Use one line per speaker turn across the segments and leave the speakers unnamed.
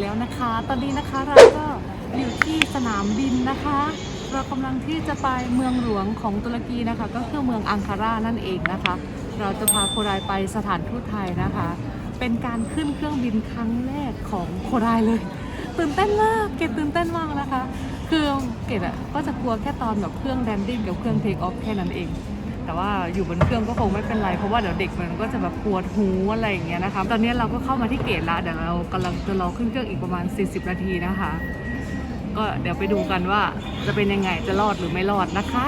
แล้วนะคะ ตอนนี้นะคะเราก็อยู่ที่สนามบินนะคะ เรากำลังที่จะไปเมืองหลวงของตุรกีนะคะ ก็คือเมืองอังคารานั่นเองนะคะ เราจะพาโครายไปสถานทูตไทยนะคะ เป็นการขึ้นเครื่องบินครั้งแรกของโครายเลย ตื่นเต้นมากเกดตื่นเต้นมากนะคะ คือเกดอะก็จะกลัวแค่ตอนแบบเครื่องแดนดิ้งกับเครื่องเทคออฟแค่นั้นเอง แต่ว่าอยู่บนเครื่องก็คงไม่เป็นไรเพราะว่าเดี๋ยวเด็กมันก็จะแบบปวดหูอะไรอย่างเงี้ยนะคะตอนนี้เราก็เข้ามาที่เกตละเดี๋ยวเรากำลังจะรอขึ้นเครื่องอีกประมาณ 40 นาทีนะคะ ก็เดี๋ยวไปดูกันว่าจะเป็นยังไงจะรอดหรือไม่รอดนะคะ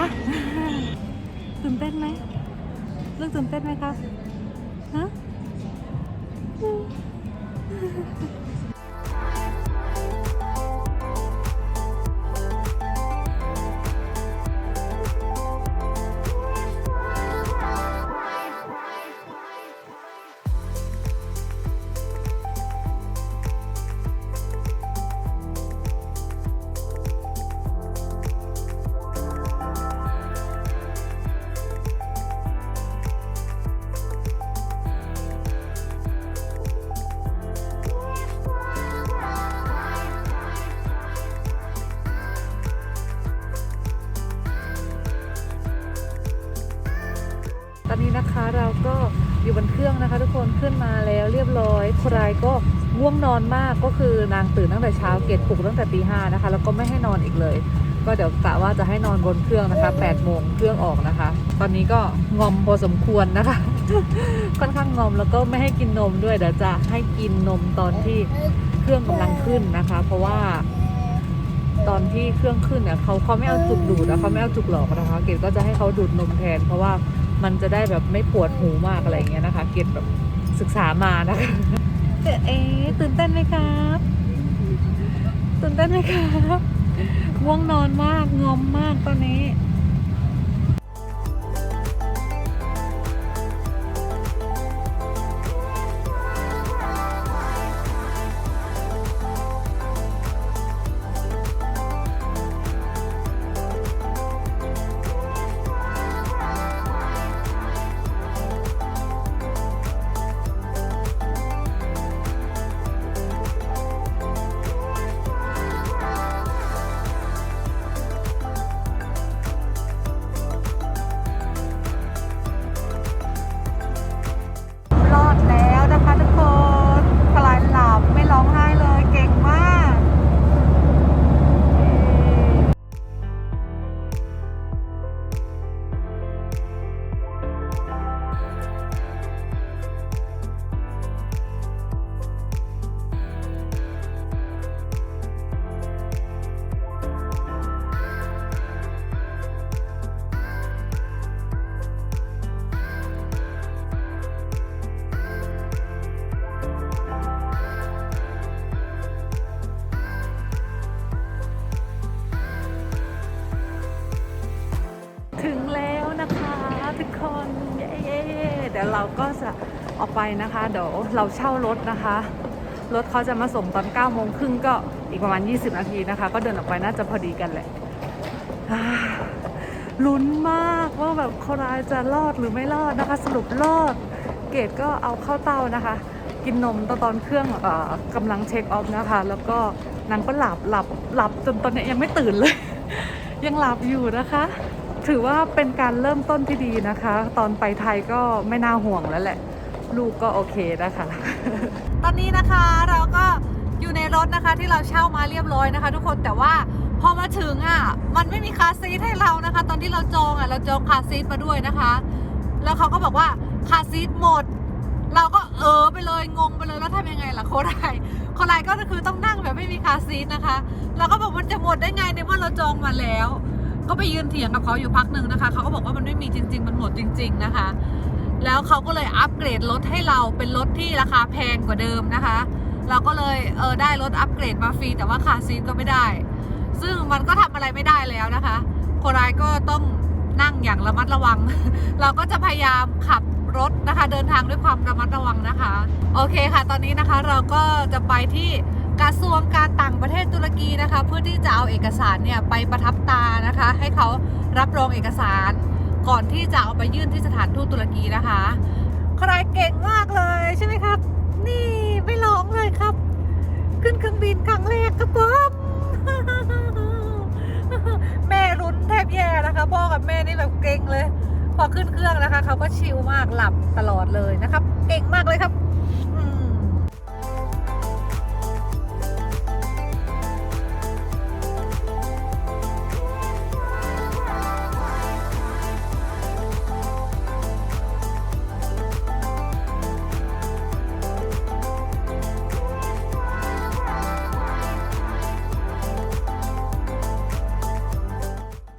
ตื่นเต้นไหมเรื่องตื่นเต้นไหมคะฮะ ก็ง่วงนอนมากก็คือนางตื่นตั้งแต่เช้าเกตปลุกตั้งแต่ตีห้านะคะ แล้วก็ไม่ให้นอนอีกเลย ก็เดี๋ยวกะว่าจะให้นอนบนเครื่องนะคะ8โมงเครื่องออกนะคะ ตอนนี้ก็งอมพอสมควรนะคะ ค่อนข้างงอมแล้วก็ไม่ให้กินนมด้วยเดี๋ยวจะให้กินนมตอนที่เครื่องกำลังขึ้นนะคะ เพราะว่าตอนที่เครื่องขึ้นเนี่ยเขาเขาไม่เอาจุกดูดนะเขาไม่เอาจุกหลอกนะคะ เกดก็จะให้เขาดูดนมแทน เพราะว่ามันจะได้แบบไม่ปวดหูมากอะไรเงี้ยนะคะ เกดแบบศึกษามานะคะ เอ๊ะตื่นเต้นไหมครับ ตื่นเต้นไหมครับ ง่วงนอนมากงอมมากตอนนี้ เดี๋ยวเราเช่ารถนะคะ รถเขาจะมาส่งตอน9โมงครึ่งก็อีกประมาณ 20 นาทีนะคะ ก็เดินออกไปน่าจะพอดีกันแหละลุ้นมากว่าแบบโครายจะรอดหรือไม่รอดนะคะ สรุปรอด เกดก็เอาเข้าเตานะคะ กินนมตอนตอนเครื่องออกำลังเช็คออฟนะคะ แล้วก็นางก็หลับหลับหลับจนตอนนี้ยังไม่ตื่นเลย ยังหลับอยู่นะคะ ถือว่าเป็นการเริ่มต้นที่ดีนะคะ ตอนไปไทยก็ไม่น่าห่วงแล้วแหละ ลูกก็โอเคนะคะ ตอนนี้นะคะเราก็อยู่ในรถนะคะที่เราเช่ามาเรียบร้อยนะคะ ทุกคนแต่ว่าพอมาถึงอะมันไม่มีคาซีทให้เรานะคะ ตอนที่เราจองอะเราจองคาซีทมาด้วยนะคะ แล้วเขาก็บอกว่าคาซีทหมด เราก็เออไปเลยงงไปเลยแล้วทำยังไงล่ะโคไดโคไดก็คือต้องนั่งแบบไม่มีคาซีทนะคะเราก็บอกมันจะหมดได้ไงในเมื่อเราจองมาแล้ว ก็ไปยืนเถียงกับเขาอยู่พักหนึ่งนะคะเขาก็บอกว่ามันไม่มีจริง ๆ มันหมดจริง ๆนะคะ แล้วเขาก็เลยอัปเกรดรถให้เราเป็นรถที่ราคาแพงกว่าเดิมนะคะ เราก็เลยเออได้รถอัปเกรดมาฟรีแต่ว่าคาร์ซีทก็ไม่ได้ ซึ่งมันก็ทำอะไรไม่ได้แล้วนะคะโครายก็ต้องนั่งอย่างระมัดระวัง เราก็จะพยายามขับรถนะคะ เดินทางด้วยความระมัดระวังนะคะ โอเคค่ะ ตอนนี้นะคะเราก็จะไปที่กระทรวงการต่างประเทศตุรกีนะคะ เพื่อที่จะเอาเอกสารเนี่ยไปประทับตานะคะ ให้เขารับรองเอกสาร ก่อนที่จะเอาไปยื่นที่สถานทูตตุรกีนะคะใครเก่งมากเลยใช่ไหมครับ นี่ไม่ร้องเลยครับ ขึ้นเครื่องบินครั้งแรกครับผมแม่รุนแทบแย่นะคะพ่อกับแม่นี่แบบเก่งเลย พอขึ้นเครื่องนะคะเขาก็ชิลมากหลับตลอดเลยนะครับ เก่งมากเลยครับ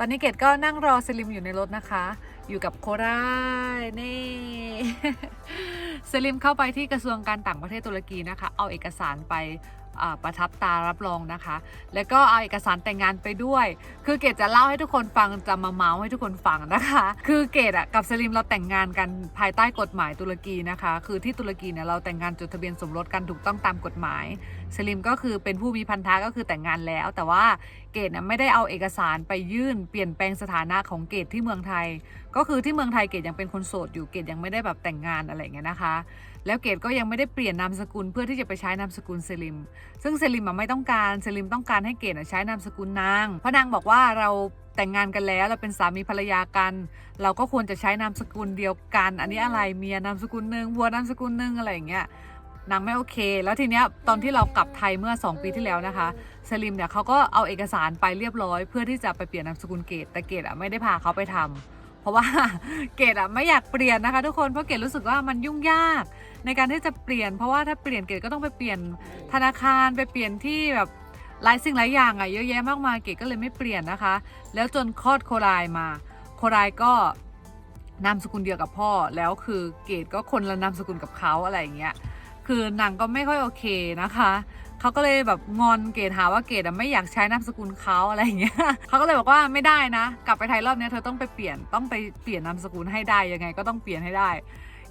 ตอนนี้เกดก็นั่งรอสลิมอยู่ในรถนะคะ อยู่กับโครายนี่สลิมเข้าไปที่กระทรวงการต่างประเทศตุรกีนะคะ เอาเอกสารไปประทับตารับรองนะคะ แล้วก็เอาเอกสารแต่งงานไปด้วย คือเกดจะเล่าให้ทุกคนฟังจะมาเมาส์ให้ทุกคนฟังนะคะ คือเกดอะกับสลิมเราแต่งงานกันภายใต้กฎหมายตุรกีนะคะ คือที่ตุรกีเนี่ยเราแต่งงานจดทะเบียนสมรสกันถูกต้องตามกฎหมาย สลิมก็คือเป็นผู้มีพันธะก็คือแต่งงานแล้ว แต่ว่าเกดนี่ยไม่ได้เอาเอกสารไปยื่นเปลี่ยนแปลงสถานะของเกดที่เมืองไทย ก็คือที่เมืองไทยเกดยังเป็นคนโสดอยู่เกดยังไม่ได้แบบแต่งงานอะไรเงี้ยนะคะ แล้วเกดก็ยังไม่ได้เปลี่ยนนามสกุลเพื่อที่จะไปใช้นามสกุลเซลิม ซึ่งเซลิมไม่ต้องการเซลิมต้องการให้เกดใช้นามสกุลนางเพราะนางบอกว่าเราแต่งงานกันแล้วเราเป็นสามีภรรยากัน เราก็ควรจะใช้นามสกุลเดียวกัน อันนี้อะไรเมียนามสกุลหนึ่งวัวนามสกุลหนึ่งอะไรอย่างเงี้ย นางไม่โอเค แล้วทีเนี้ยตอนที่เรากลับไทยเมื่อ 2 ปีที่แล้วนะคะสลิมเนี่ยเขาก็เอาเอกสารไปเรียบร้อย เพื่อที่จะไปเปลี่ยนนามสกุลเกตแต่เกตอะไม่ได้พาเขาไปทำเพราะว่าเกตอะไม่อยากเปลี่ยนนะคะทุกคนเพราะเกตรู้สึกว่ามันยุ่งยาก ในการที่จะเปลี่ยน เพราะว่าถ้าเปลี่ยนเกตก็ต้องไปเปลี่ยนธนาคารไปเปลี่ยนที่แบบหลายสิ่งหลายอย่างอะเยอะแยะมากมายเกตก็เลยไม่เปลี่ยนนะคะ แล้วจนคลอดโครายมา โครายก็นามสกุลเดียวกับพ่อแล้วคือเกตก็คนละนามสกุลกับเขาอะไรอย่างเงี้ย คือนางก็ไม่ค่อยโอเคนะคะเขาก็เลยแบบงอนเกดหาว่าเกดอะไม่อยากใช้นามสกุลเขาอะไรอย่างเงี้ยเขาก็เลยบอกว่าไม่ได้นะ กลับไปไทยรอบนี้เธอต้องไปเปลี่ยนต้องไปเปลี่ยนนามสกุลให้ได้ยังไง ก็ต้องเปลี่ยนให้ได้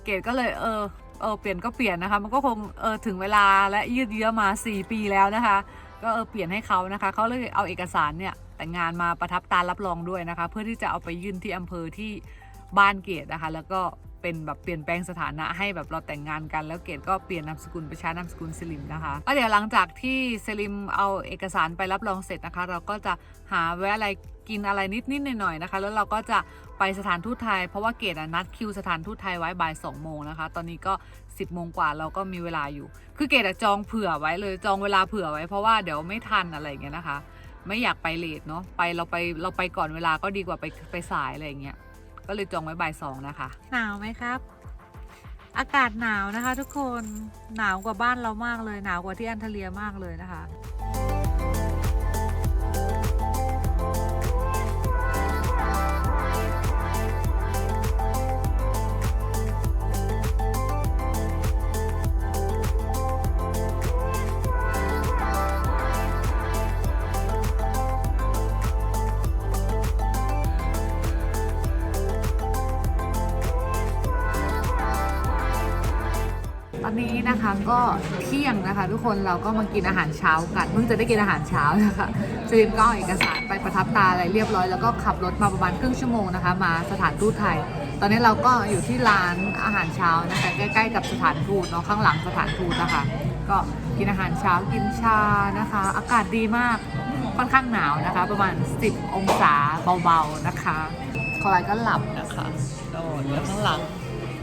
เกดก็เลยเออเออเปลี่ยนก็เปลี่ยนนะคะ มันก็คงเออถึงเวลาและยืดเยื้อมา 4 ปีแล้วนะคะ ก็เออเปลี่ยนให้เขานะคะเขาเลยเอาเอกสารเนี่ยแต่งงานมาประทับตารับรองด้วยนะคะ เพื่อที่จะเอาไปยื่นที่อำเภอที่บ้านเกดนะคะ แล้วก็ เป็นแบบเปลี่ยนแปลงสถานะให้แบบเราแต่งงานกัน แล้วเกดก็เปลี่ยนนามสกุลไปใช้นามสกุลสลิมนะคะก็เดี๋ยวหลังจากที่สลิมเอาเอกสารไปรับรองเสร็จนะคะ เราก็จะหาแวะอะไรกินอะไรนิดๆหน่อยๆนะคะ แล้วเราก็จะไปสถานทูตไทย เพราะว่าเกดนัดคิวสถานทูตไทยไว้บ่าย2โมงนะคะ ตอนนี้ก็ 10โมงกว่าเราก็มีเวลาอยู่ คือเกดจองเผื่อไว้เลยจองเวลาเผื่อไว้เพราะว่าเดี๋ยวไม่ทันอะไรอย่างเงี้ยนะคะ ไม่อยากไปเลทเนาะไปเราไปเราไปก่อนเวลาก็ดีกว่าไปไปสายอะไรอย่างเงี้ย ก็เลยจองไว้บ่ายสองนะคะ หนาวไหมครับ อากาศหนาวนะคะ ทุกคนหนาวกว่าบ้านเรามากเลย หนาวกว่าที่อันเทเลียมากเลยนะคะ ก็เที่ยงนะคะ ทุกคนเราก็มากินอาหารเช้ากันเพิ่งจะได้กินอาหารเช้านะคะสลิมก็เอาเอกสารไปประทับตาอะไรเรียบร้อยแล้วก็ขับรถมาประมาณครึ่งชั่วโมงนะคะ มาสถานทูตไทย ตอนนี้เราก็อยู่ที่ร้านอาหารเช้านะคะใกล้ ๆ กับสถานทูตเนาะข้างหลังสถานทูตนะคะก็กินอาหารเช้ากินชานะคะ อากาศดีมากค่อนข้างหนาวนะคะ ประมาณ 10 องศาเบาๆนะคะคอลายก็หลับนะคะโดนแล้วข้างหลัง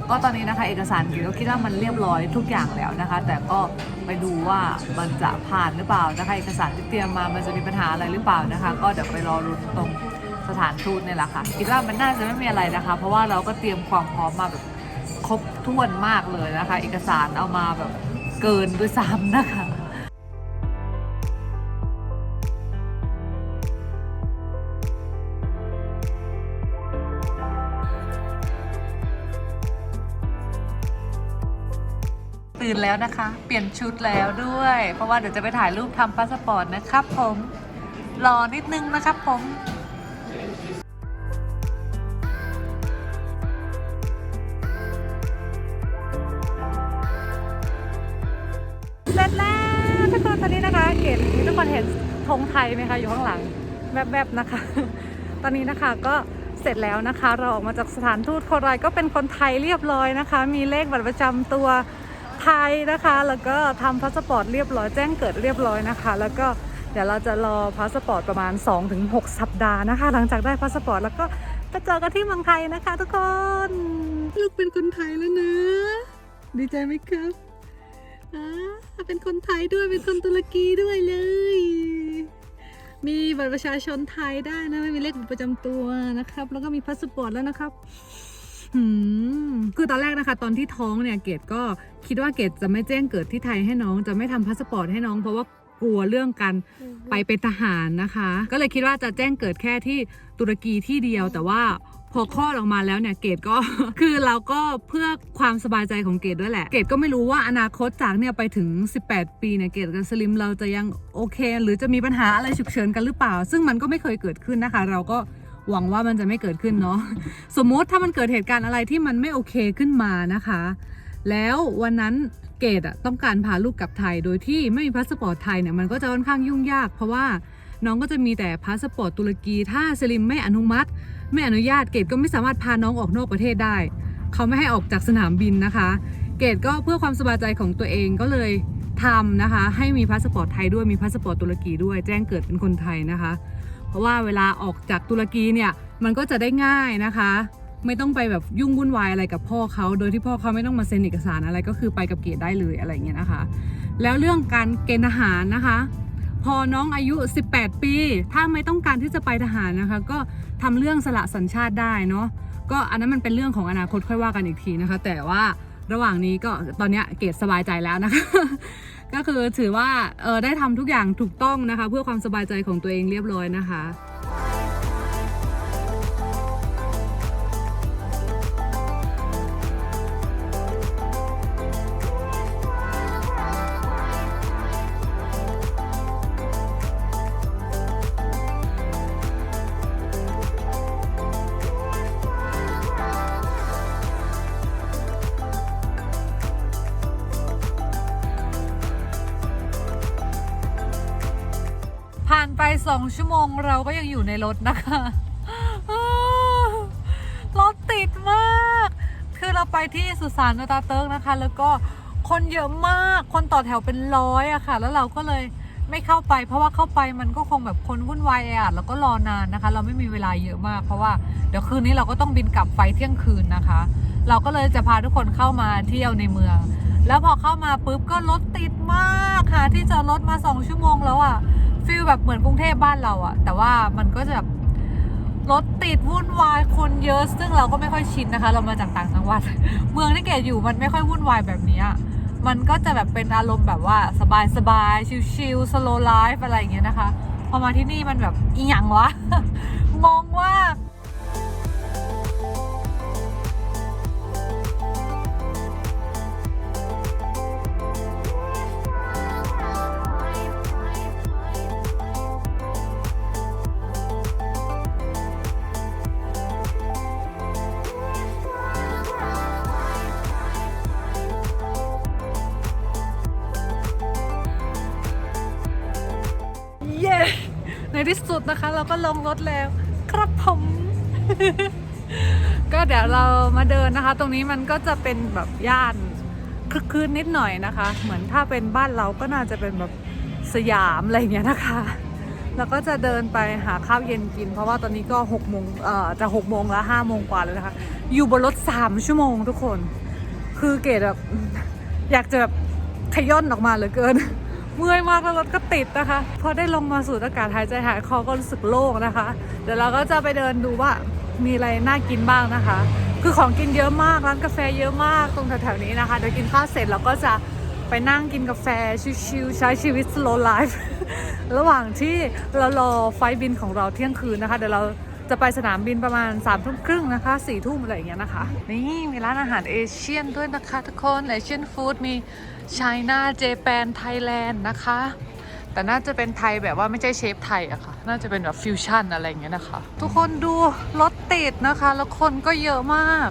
ก็ตอนนี้นะคะเอกสารกิก็คิดว่ามันเรียบร้อยทุกอย่างแล้วนะคะ แต่ก็ไปดูว่ามันจะผ่านหรือเปล่านะคะเอกสารที่เตรียมมามันจะมีปัญหาอะไรหรือเปล่านะคะ ก็เดี๋ยวไปรอรุ้นตรงสถานทูตเนี่ยแหละค่ะคิดว่ามันน่าจะไม่มีอะไรนะคะ เพราะว่าเราก็เตรียมความพร้อมมาแบบครบถ้วนมากเลยนะคะ เอกสารเอามาแบบเกินด้วยซ้ำนะคะ นแล้วนะคะ เปลี่ยนชุดแล้วด้วย เพราะว่าเดี๋ยวจะไปถ่ายรูปทำพาสปอร์ตนะครับผมรอนิดนึงนะครับผมเสร็จแล้วทุกคนตอนนี้นะคะเกดทุกคนเห็นธงไทยไหมคะอยู่ข้างหลังแวบๆนะคะ ตอนนี้นะคะก็เสร็จแล้วนะคะ เราออกมาจากสถานทูตโครายก็เป็นคนไทยเรียบร้อยนะคะ มีเลขบัตรประจำตัว ไทยนะคะ แล้วก็ทำพาสปอร์ตเรียบร้อยแจ้งเกิดเรียบร้อยนะคะ แล้วก็เดี๋ยวเราจะรอพาสปอร์ตประมาณ 2-6 สัปดาห์นะคะ หลังจากได้พาสปอร์ตแล้วก็จะเจอกันที่เมืองไทยนะคะ ทุกคนลูกเป็นคนไทยแล้วนะดีใจไหมครับอ่าเป็นคนไทยด้วยเป็นคนตุรกีด้วยเลย มีบัตรประชาชนไทยได้นะไม่มีเลขประจำตัวนะครับ แล้วก็มีพาสปอร์ตแล้วนะครับ คือตอนแรกนะคะ ตอนที่ท้องเนี่ยเกดก็คิดว่าเกดจะไม่แจ้งเกิดที่ไทยให้น้อง จะไม่ทำพาสปอร์ตให้น้องเพราะว่ากลัวเรื่องการไปเป็นทหารนะคะ ก็เลยคิดว่าจะแจ้งเกิดแค่ที่ตุรกีที่เดียวแต่ว่าพอคลอดออกมาแล้วเนี่ยเกดก็คือเราก็เพื่อความสบายใจของเกดด้วยแหละ เกดก็ไม่รู้ว่าอนาคตจากเนี่ยไปถึง 18 ปีเนี่ยเกดกับสลิมเราจะยังโอเค หรือจะมีปัญหาอะไรฉุกเฉินกันหรือเปล่า ซึ่งมันก็ไม่เคยเกิดขึ้นนะคะ เราก็ หวังว่ามันจะไม่เกิดขึ้นเนาะสมมติถ้ามันเกิดเหตุการณ์อะไรที่มันไม่โอเคขึ้นมานะคะ แล้ววันนั้นเกดอะต้องการพาลูกกลับไทยโดยที่ไม่มีพาสปอร์ตไทยเนี่ยมันก็จะค่อนข้างยุ่งยาก เพราะว่าน้องก็จะมีแต่พาสปอร์ตตุรกี ถ้าสลิมไม่อนุมัติ ไม่อนุญาตเกดก็ไม่สามารถพาน้องออกนอกประเทศได้ เขาไม่ให้ออกจากสนามบินนะคะ เกดก็เพื่อความสบายใจของตัวเองก็เลยทำนะคะ ให้มีพาสปอร์ตไทยด้วยมีพาสปอร์ตตุรกีด้วยแจ้งเกิดเป็นคนไทยนะคะ เพราะว่าเวลาออกจากตุรกีเนี่ยมันก็จะได้ง่ายนะคะ ไม่ต้องไปแบบยุ่งวุ่นวายอะไรกับพ่อเขาโดยที่พ่อเขาไม่ต้องมาเซ็นเอกสารอะไรก็คือไปกับเกดได้เลยอะไรเงี้ยนะคะ แล้วเรื่องการเกณฑ์ทหารนะคะ พอน้องอายุ 18 ปี ถ้าไม่ต้องการที่จะไปทหารนะคะ ก็ทำเรื่องสละสัญชาติได้เนาะก็อันนั้นมันเป็นเรื่องของอนาคตค่อยว่ากันอีกทีนะคะ แต่ว่าระหว่างนี้ก็ตอนนี้ยเกดสบายใจแล้วนะคะ ก็คือถือว่าเออได้ทำทุกอย่างถูกต้องนะคะ เพื่อความสบายใจของตัวเองเรียบร้อยนะคะ โมงเราก็ยังอยู่ในรถนะคะรถติดมาก คือเราไปที่สุสานนาตาเติร์กนะคะ แล้วก็คนเยอะมาก คนต่อแถวเป็นร้อยอะค่ะ แล้วเราก็เลยไม่เข้าไป เพราะว่าเข้าไปมันก็คงแบบคนวุ่นวายอะแล้วก็รอนานนะคะ เราไม่มีเวลาเยอะมาก เพราะว่าเดี๋ยวคืนนี้เราก็ต้องบินกลับไฟเที่ยงคืนนะคะ เราก็เลยจะพาทุกคนเข้ามาเที่ยวในเมือง แล้วพอเข้ามาปุ๊บก็รถติดมากค่ะ ที่จอดรถมาสองชั่วโมงแล้วอะ ฟิลแบบเหมือนกรุงเทพบ้านเราอะแต่ว่ามันก็จะแบบรถติดวุ่นวายคนเยอะ ซึ่งเราก็ไม่ค่อยชินนะคะ เรามาจากต่างจังหวัด เมืองที่เกดอยู่มันไม่ค่อยวุ่นวายแบบนี้มันก็จะแบบเป็นอารมณ์แบบว่าสบายสบายๆชิลๆสโลไลฟ์อะไรอย่างเงี้ยนะคะ พอมาที่นี่มันแบบอีหยังวะ มองว่า นะคะ เราก็ลงรถแล้ว ครับผม ก็เดี๋ยวเรามาเดินนะคะ ตรงนี้มันก็จะเป็นแบบย่านคึกคืนนิดหน่อยนะคะ เหมือนถ้าเป็นบ้านเราก็น่าจะเป็นแบบสยามอะไรอย่างเงี้ยนะคะ แล้วก็จะเดินไปหาข้าวเย็นกิน เพราะว่าตอนนี้ก็หกโมงเอ่อจะหกโมงแล้วห้าโมงกว่าแล้วนะคะ อยู่บนรถสามชั่วโมงทุกคน คือเกดแบบอยากจะแบบขย่อนออกมาเหลือเกิน เมื่อยมากแล้วรถก็ติดนะคะ พอได้ลงมาสูดอากาศหายใจหายคอก็รู้สึกโล่งนะคะ เดี๋ยวเราก็จะไปเดินดูว่ามีอะไรน่ากินบ้างนะคะ คือของกินเยอะมากร้านกาแฟเยอะมากตรงแถวๆนี้นะคะเดี๋ยวกินข้าวเสร็จเราก็จะไปนั่งกินกาแฟชิลๆใช้ชีวิต slow life ระหว่างที่เรารอไฟบินของเราเที่ยงคืนนะคะ เดี๋ยวเรา จะไปสนามบินประมาณ3ามทุ่มครึ่งนะคะ4ี่ทุ่มอะไรอย่างเงี้ยนะคะ นี่มีร้านอาหารเอเชียนด้วยนะคะทุกคนเอเชียนฟู้ดมีไชน่าเจแปนไทยแลนด์นะคะ แต่น่าจะเป็นไทยแบบว่าไม่ใช่เชฟไทยอะค่ะ น่าจะเป็นแบบฟิวชั่นอะไรอย่างเงี้ยนะคะ ทุกคนดูรถติดนะคะ แล้วคนก็เยอะมาก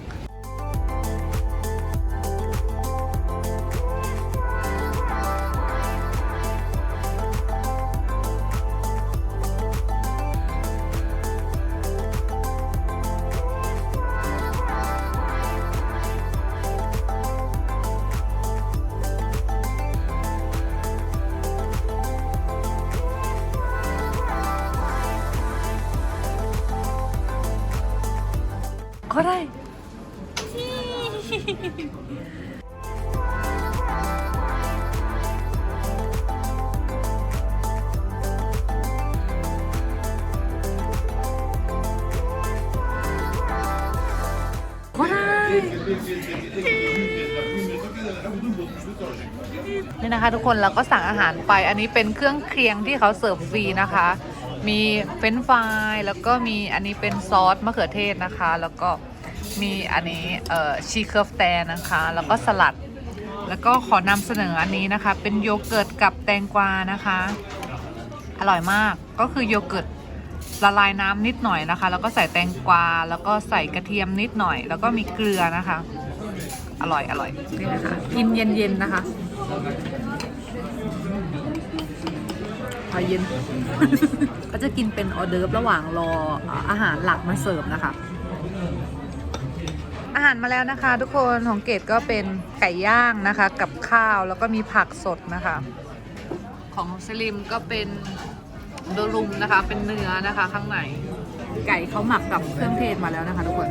นี่นะคะ ทุกคนเราก็สั่งอาหารไป อันนี้เป็นเครื่องเคียงที่เขาเสิร์ฟฟรีนะคะ มีเฟรนฟรายแล้วก็มีอันนี้เป็นซอสมะเขือเทศนะคะ แล้วก็มีอันนี้เอ่อชีเคิร์ฟแตนนะคะ แล้วก็สลัด แล้วก็ขอนำเสนออันนี้นะคะ เป็นโยเกิร์ตกับแตงกวานะคะ อร่อยมากก็คือโยเกิร์ต ละลายน้ำนิดหน่อยนะคะ แล้วก็ใส่แตงกวา แล้วก็ใส่กระเทียมนิดหน่อย แล้วก็มีเกลือนะคะ อร่อยอร่อยนี่นะคะกินเย็นๆนะคะพอเย็น ก็จะกินเป็นออเดิร์ฟระหว่างรออาหารหลักมาเสิร์ฟนะคะ อาหารมาแล้วนะคะ ทุกคนของเกดก็เป็นไก่ย่างนะคะ กับข้าวแล้วก็มีผักสดนะคะ ของสลิมก็เป็น โดรุมนะคะ เป็นเนื้อนะคะ ข้างใน ไก่เขาหมักกับเครื่องเทศมาแล้วนะคะทุกคน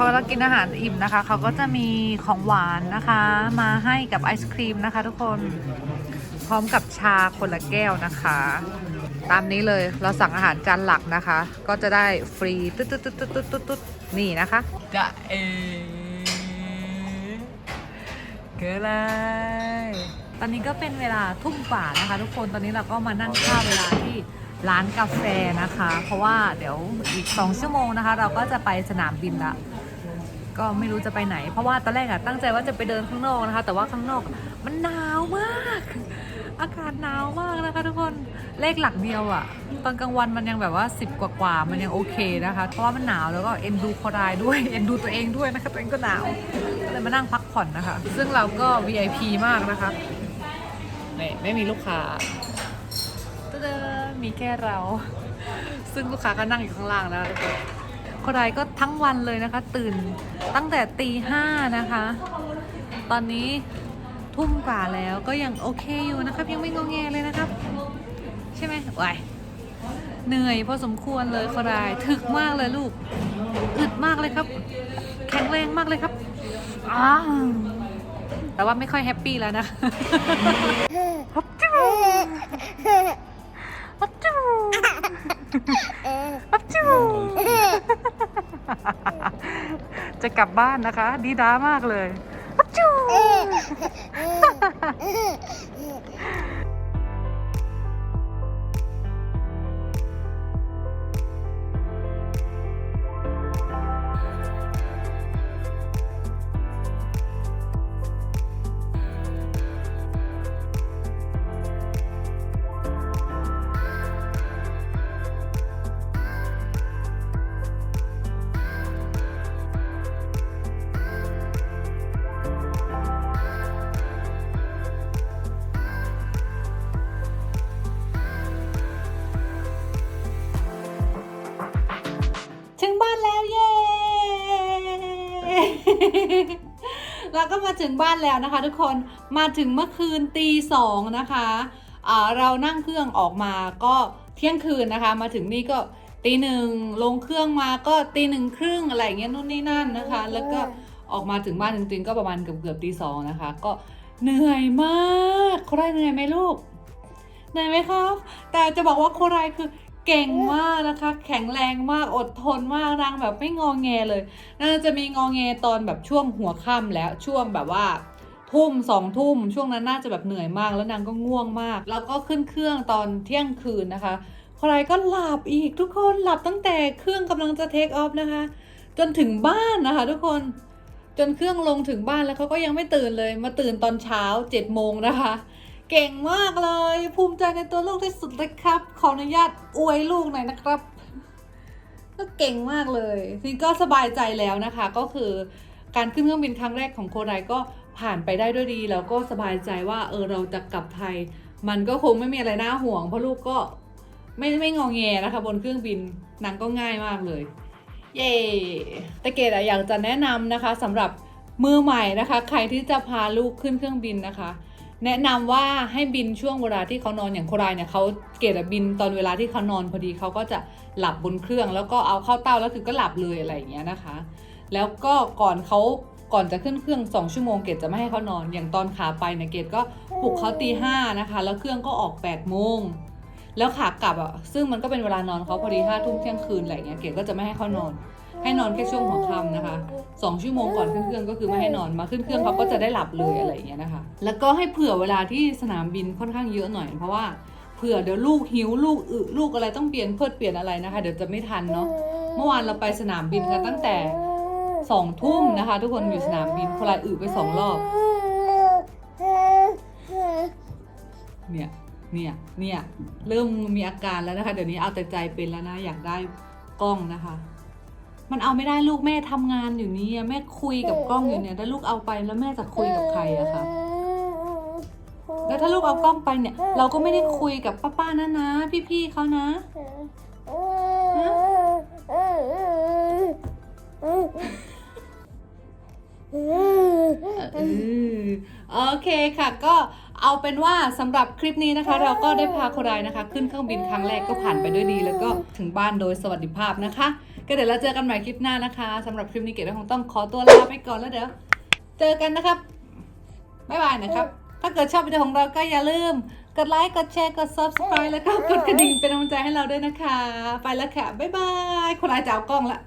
พอเรากินอาหารอิ่มนะคะ เขาก็จะมีของหวานนะคะ มาให้กับไอศครีมนะคะ ทุกคนพร้อมกับชาคนละแก้วนะคะ ตามนี้เลยเราสั่งอาหารจานหลักนะคะ ก็จะได้ฟรีตุ๊ดตุ๊ดตุ๊ดตุ๊ดตุ๊ดตุ๊ดนี่นะคะจะเอเกิดอะไรตอนนี้ก็เป็นเวลาทุ่มกว่านะคะ ทุกคนตอนนี้เราก็มานั่งข้าวเวลาที่ร้านกาแฟนะคะ เพราะว่าเดี๋ยวอีก 2 ชั่วโมงนะคะ เราก็จะไปสนามบินละ ก็ไม่รู้จะไปไหน เพราะว่าตอนแรกอะตั้งใจว่าจะไปเดินข้างนอกนะคะ แต่ว่าข้างนอกมันหนาวมาก อากาศหนาวมากนะคะทุกคนเลขหลักเดียวอะตอนกลางวันมันยังแบบว่า 10 กว่ากว่าๆมันยังโอเคนะคะ เพราะว่ามันหนาวแล้วก็เอ็นดูคอรายด้วยเอ็นดูตัวเองด้วยนะคะตัวเองก็หนาวก็เลยมานั่งพักผ่อนนะคะ ซึ่งเราก็ VIP มากนะคะนี่ไม่มีลูกค้าตะเดอมีแค่เรา ซึ่งลูกค้าก็นั่งอยู่ข้างล่างนะคะทุกคน คนใดก็ทั้งวันเลยนะคะ ตื่นตั้งแต่ตีห้านะคะ ตอนนี้ทุ่มกว่าแล้วก็ยังโอเคอยู่นะครับ ยังไม่งงแงเลยนะครับ ใช่ไหมวายเหนื่อยพอสมควรเลยคนใดถึกมากเลยลูกอึดมากเลยครับ แข็งแรงมากเลยครับอ้าวแต่ว่าไม่ค่อยแฮปปี้แล้วนะ ฮับจูฮับจูฮับจูจะกลับบ้านนะคะ ดีด้ามากเลยฮับจู มาถึงบ้านแล้วนะคะ ทุกคนมาถึงเมื่อคืนตีสองนะคะอ่าเรานั่งเครื่องออกมาก็เที่ยงคืนนะคะ มาถึงนี่ก็ตีหนึ่งลงเครื่องมาก็ตีหนึ่งครึ่งอะไรอย่างเงี้ยนู่นนี่นั่นนะคะ แล้วก็ออกมาถึงบ้านจริงๆก็ประมาณเกือบเกือบๆตีสองนะคะ ก็เหนื่อยมากโคไรเหนื่อยไหมลูกเหนื่อยไหมครับ แต่จะบอกว่าโคไรคือ เก่งมากนะคะ แข็งแรงมากอดทนมากนางแบบไม่งองแงเลยน่าจะมีงองแงตอนแบบช่วงหัวค่ำแล้วช่วงแบบว่าทุ่มสองทุ่มช่วงนั้นน่าจะแบบเหนื่อยมากแล้วนางก็ง่วงมาก แล้วก็ขึ้นเครื่องตอนเที่ยงคืนนะคะใครก็หลับอีกทุกคนหลับตั้งแต่เครื่องกำลังจะเทคออฟนะคะ จนถึงบ้านนะคะ ทุกคนจนเครื่องลงถึงบ้านแล้วเขาก็ยังไม่ตื่นเลยมาตื่นตอนเช้าเจ็ดโมงนะคะ เก่งมากเลย ภูมิใจในตัวลูกที่สุดเลยครับ ขออนุญาตอวยลูกหน่อยนะครับ ก็เก่งมากเลยนี้ก็สบายใจแล้วนะคะ ก็คือการขึ้นเครื่องบินครั้งแรกของโคไดก็ผ่านไปได้ด้วยดี แล้วก็สบายใจว่าเออเราจะกลับไทย มันก็คงไม่มีอะไรน่าห่วง เพราะลูกก็ไม่ไม่งองแงนะคะ บนเครื่องบินนางก็ง่ายมากเลย เย้แต่เกดอะอยากจะแนะนำนะคะสำหรับมือใหม่นะคะ ใครที่จะพาลูกขึ้นเครื่องบินนะคะ แนะนำว่าให้บินช่วงเวลาที่เขานอนอย่างโครายเนี่ยเขาเกดบินตอนเวลาที่เขานอนพอดีเขาก็จะหลับบนเครื่อง แล้วก็เอาเข้าเต้าแล้วคือก็หลับเลยอะไรอย่างเงี้ยนะคะ แล้วก็ก่อนเขาก่อนจะขึ้นเครื่องสองชั่วโมงเกดจะไม่ให้เขานอน อย่างตอนขาไปเนี่ยเกดก็ปลุกเขาตีห้านะคะ แล้วเครื่องก็ออก8ปดโมงแล้วขากลับอะซึ่งมันก็เป็นเวลานอนเขาพอดีห้าทุ่มเที่ยงคืนอะไรเงี้ยเกดก็จะไม่ให้เขานอน ให้นอนแค่ช่วงหัวค่ำนะคะสองชั่วโมงก่อนขึ้นเครื่องก็คือไม่ให้นอนมาขึ้นเครื่องเขาก็จะได้หลับเลยอะไรอย่างเงี้ยนะคะ แล้วก็ให้เผื่อเวลาที่สนามบินค่อนข้างเยอะหน่อย เพราะว่าเผื่อเดี๋ยวลูกหิวลูกอึลูกอะไรต้องเปลี่ยนเพิดเปลี่ยนอะไรนะคะ เดี๋ยวจะไม่ทันเนาะเมื่อวานเราไปสนามบินกันตั้งแต่สองทุ่มนะคะ ทุกคนอยู่สนามบินคนละอึไปสองรอบเนี่ยเนี่ยเนี่ยเริ่มมีอาการแล้วนะคะ เดี๋ยวนี้เอาแต่ใจเป็นแล้วนะอยากได้กล้องนะคะ มันเอาไม่ได้ลูกแม่ทำงานอยู่นี่อะแม่คุยกับกล้องอยู่เนี่ยถ้าลูกเอาไปแล้วแม่จะคุยกับใครอะคะแล้วถ้าลูกเอากล้องไปเนี่ย เราก็ไม่ได้คุยกับป้าๆนะนะพี่ๆเขานะ เออโอเคค่ะก็ เอาเป็นว่าสำหรับคลิปนี้นะคะ เราก็ได้พาโครายนะคะ ขึ้นเครื่องบินครั้งแรกก็ผ่านไปด้วยดี แล้วก็ถึงบ้านโดยสวัสดิภาพนะคะ ก็เดี๋ยวเราเจอกันใหม่คลิปหน้านะคะสำหรับคลิปนี้เก๋ก็คงต้องขอตัวลาไปก่อนแล้วเดี๋ยวเจอกันนะครับบ๊ายบายนะครับ ถ้าเกิดชอบวิดีโอของเราก็อย่าลืม กดไลค์กดแชร์กด subscribe แล้วก็กดกระดิ่งเป็นกำลังใจให้เราด้วยนะคะ ไปแล้วค่ะบ๊ายบายโครายจะเอากล้องละ